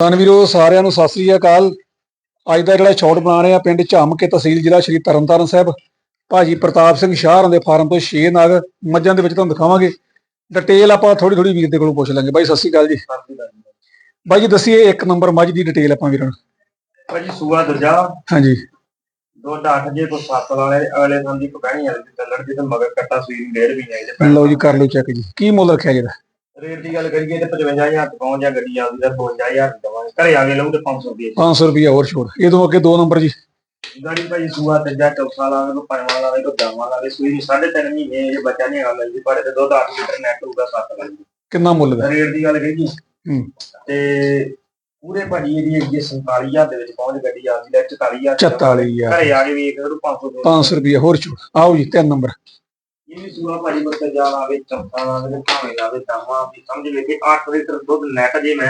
ਵੀਰੋ ਸਾਰਿਆਂ ਨੂੰ ਸਤਿ ਸ੍ਰੀ ਅਕਾਲ। ਅੱਜ ਦਾ ਜਿਹੜਾ ਸ਼ਾਟ ਬਣਾ ਰਹੇ ਆ ਪਿੰਡ ਝਾਮ ਕੇ ਤਹਿਸੀਲ ਜ਼ਿਲ੍ਹਾ ਸ਼੍ਰੀ ਤਰਨਤਾਰਨ ਸਾਹਿਬ। ਭਾਜੀ ਪ੍ਰਤਾਪ ਸਿੰਘ ਸ਼ਾਹਰਾਂ ਦੇ ਫਾਰਮ ਤੋਂ 6 ਨਗ ਮੱਝਾਂ ਦੇ ਵਿੱਚ ਤੁਹਾਨੂੰ ਦਿਖਾਵਾਂਗੇ। ਡਿਟੇਲ ਆਪਾਂ ਥੋੜੀ ਥੋੜੀ ਵੀਰ ਦੇ ਕੋਲੋਂ ਪੁੱਛ ਲਾਂਗੇ। ਬਾਈ ਸਤਿ ਸ੍ਰੀ ਅਕਾਲ ਜੀ। ਬਾਈ ਜੀ ਦੱਸੀਏ ਇੱਕ ਨੰਬਰ ਮੱਝ ਦੀ ਡਿਟੇਲ ਆਪਾਂ ਵੀਰਾਂ ਨੂੰ। ਭਾਜੀ ਸੂਆ ਦਰਜਾ ਹਾਂਜੀ। ਦੁੱਧ 8 ਜੇ ਕੋ 7 ਵਾਲੇ ਅਗਲੇ ਦਿਨ ਦੀ ਪਕਾਣੀ ਵਾਲੀ ਦੀ ਚੱਲਣ ਦੀ ਤੇ ਮਗਰ ਕੱਟਾ ਸੂਈ ਨੂੰ ਡੇਢ ਵੀ ਨਹੀਂ ਲਓ ਜੀ ਕਰ ਲਓ ਚੈੱਕ ਜੀ। ਕੀ ਮੁੱਲ ਰੱਖਿਆ ਜਿਹਦਾ ਰੇਟ ਦੀ ਗੱਲ ਕਰੀਏ ਤੇ 55000 ਤੋਂ ਪਹੁੰਚ ਜਾ ਗੱਡੀ ਆਉਂਦੀ ਤਾਂ 52000 ਦਵਾਂਗੇ। ਘਰੇ ਆ ਕੇ ਲਊ ਤੇ 500 ਰੁਪਏ 500 ਰੁਪਇਆ ਹੋਰ ਛੋੜ। ਇਹ ਤੋਂ ਅੱਗੇ ਦੋ ਨੰਬਰ ਜੀ। ਗਾੜੀ ਭਾਜੀ ਸੂਆ ਦਰਜਾ ਚੌਥਾ ਲਾਵੇ ਕੋ ਪੰਜਵਾਂ ਲਾਵੇ ਕੋ ਦਸਵਾਂ ਲਾਵੇ ਸੂਈ ਨੂੰ 3.5 ਮਹੀਨੇ ਇਹ ਬੱਚਾ ਨਹੀਂ ਆ ਮਿਲਦੀ ਪਰ ਤੇ ਦੁੱਧ 8 ਲੀਟਰ ਨੈਟ ਹੋਊਗਾ 7 ਲੱਖ ਕਿੰਨਾ ਮੁੱਲ ਦਾ? ਰੇਟ ਦੀ ਗੱਲ ਕਰੀਏ। ਹੂੰ। ਤੇ ਪੂਰੇ ਭਾਜੀ ਇਹਦੀ ਅੱਗੇ 47000 ਦੇ ਵਿੱਚ ਪਹੁੰਚ ਗੱਡੀ ਆਉਂਦੀ ਲੈ 44000 44000 ਘਰੇ ਆ ਕੇ ਵੇਖ ਲਓ 500 ਦੋ 500 ਰੁਪਇਆ ਹੋਰ ਛੋੜ। ਆਓ ਜੀ ਤਿੰਨ ਨੰਬਰ। ਇਹ ਸੂਆ ਭਾਜੀ ਬੱਚਾ ਜਾ ਆਵੇ ਲਾਵੇ ਤੇ ਭਾਵੇਂ ਲਾਵੇ ਦਸਵਾਂ ਵੀ ਸਮਝ ਲੈ ਕੇ 8 ਲੀਟਰ ਦੁੱਧ ਨੈਟ ਜੇ ਮੈਂ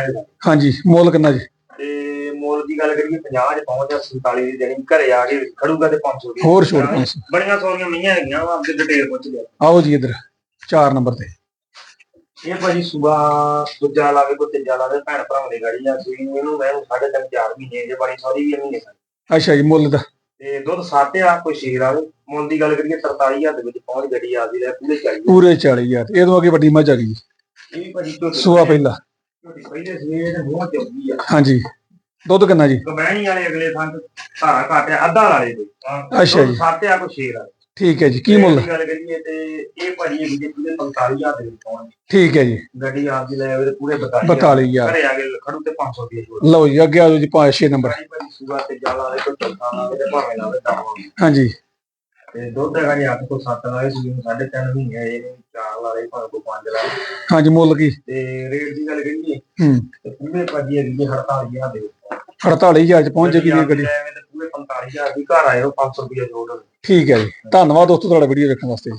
ਹਾਂਜੀ ਮੁੱਲ ਕਿੰਨਾ ਜੀ? ਤੇ ਮੁੱਲ ਦੀ ਗੱਲ ਕਰੀਏ 50 ਚ ਪਹੁੰਚ ਜਾ 47 ਦੀ ਦੇਣੀ ਘਰੇ ਆ ਕੇ ਖੜੂਗਾ ਤੇ 500 ਦੀ ਹੋਰ ਛੋੜ 500 ਬੜੀਆਂ ਸੋਹਣੀਆਂ ਮਈਆਂ ਹੈਗੀਆਂ ਵਾ ਅੱਗੇ ਡਿਟੇਲ ਪੁੱਛ ਲਿਆ। ਆਓ ਜੀ ਇੱਧਰ ਚਾਰ ਨੰਬਰ ਤੇ। ਇਹ ਭਾਜੀ ਸੂਆ ਦੂਜਾ ਲਾਵੇ ਕੋ ਤੀਜਾ ਲਾਵੇ ਭੈਣ ਭਰਾਵਾਂ ਦੀ ਗਾੜੀ ਆ ਨੂੰ ਇਹਨੂੰ ਮੈਂ ਸਾਢੇ ਤਿੰਨ ਚਾਰ ਮਹੀਨੇ ਜੇ ਬਣੀ ਸੌਰੀ ਵੀ ਮਹੀਨੇ ਅੱਛਾ ਜੀ ਮੁੱਲ ਦਾ ਤੇ ਦੁੱਧ ਸੱਤ ਆ ਕੋਈ ਸ਼ੇਰ ਆਵੇ। ਮੁੱਲ ਦੀ ਗੱਲ ਕਰੀਏ 43000 ਦੇ ਵਿੱਚ ਪਹੁੰਚ ਗੱਡੀ ਆਦੀ ਲੈ ਪੂਰੇ ਚਾਹੀਏ ਪੂਰੇ 40000 ਇਹ ਤੋਂ ਅੱਗੇ ਵੱਡੀ ਮੱਝ ਆ ਗਈ। ਜੀ। ਇਹ ਵੀ ਭਾਜੀ ਝੋਟੀ ਸੂਆ ਪਹਿਲਾ। ਝੋਟੀ ਪਹਿਲੇ ਸਵੇਰ ਦੇ ਮੂੰਹ ਚੁੱਕੀ ਆ। ਹਾਂਜੀ। ਦੁੱਧ ਕਿੰਨਾ ਜੀ? ਕਮੈਣੀ ਵਾਲੇ ਅਗਲੇ ਥਾਂ ਤੇ ਧਾਰਾ ਘਾਟਿਆ ਅੱਧਾ ਵਾਲੇ ਦੇ ਅੱਛਾ ਜੀ। ਸੱਤ ਆ ਕੋਈ ਸ਼ੇਰ ਆ ਠੀਕ ਹੈ ਜੀ ਕੀ ਮੁੱਲ? ਗੱਲ ਕਰੀਏ ਤੇ ਇਹ ਭਾਜੀ ਇਹ ਜਿਹੜੇ ਪੂਰੇ 45000 ਦੇ ਵਿੱਚ ਪਹੁੰਚ ਠੀਕ ਹੈ ਜੀ। ਗੱਡੀ ਆਪ ਦੀ ਲੈ ਆਵੇ ਪੂਰੇ 42000 42000 ਘਰੇ ਆ ਕੇ ਖੜੂ ਤੇ 500 ਰੁਪਏ ਲਓ ਜੀ ਅੱਗੇ ਆ ਜਾਓ ਜੀ 5-6 ਨੰਬਰ। ਭਾਜੀ ਸੂਆ ਤੇ ਜਾਲਾ ਵਾਲੇ ਤੋਂ ਚੌਥਾ ਤੇ ਭਾਵੇਂ ਦਸਵਾਂ ਹਾਂਜੀ। ਤੇ ਦੁੱਧ ਹੈਗਾ ਜੀ 8 ਤੋਂ 7 ਲਾਵੇ ਸੂਈ ਨੂੰ 3.5 ਮਹੀਨੇ ਇਹ ਨਹੀਂ ਚਾਰ ਲਾਵੇ ਭਾਵੇਂ ਕੋ 5 ਲਾਵੇ ਹਾਂਜੀ ਮੁੱਲ ਕੀ? ਤੇ ਰੇਟ ਦੀ ਗੱਲ ਕਰੀਏ ਹੂੰ। ਤੇ ਪੂਰੇ ਭਾਜੀ ਹੈਗੀ ਜੀ 48000 ਦੇ ਵਿੱਚ 48000 ਚ ਪਹੁੰਚ ਜੇਗੀ ਜੀ ਗੱਡੀ। ਤੇ ਪੂਰੇ 45000 ਦੀ ਘਰ ਆਏ ਉਹ 500 ਰੁਪਏ ਜੋੜ ਠੀਕ ਹੈ ਜੀ। ਧੰਨਵਾਦ ਦੋਸਤੋ ਤੁਹਾਡਾ ਵੀਡੀਓ ਦੇਖਣ ਵਾਸਤੇ। ਜੀ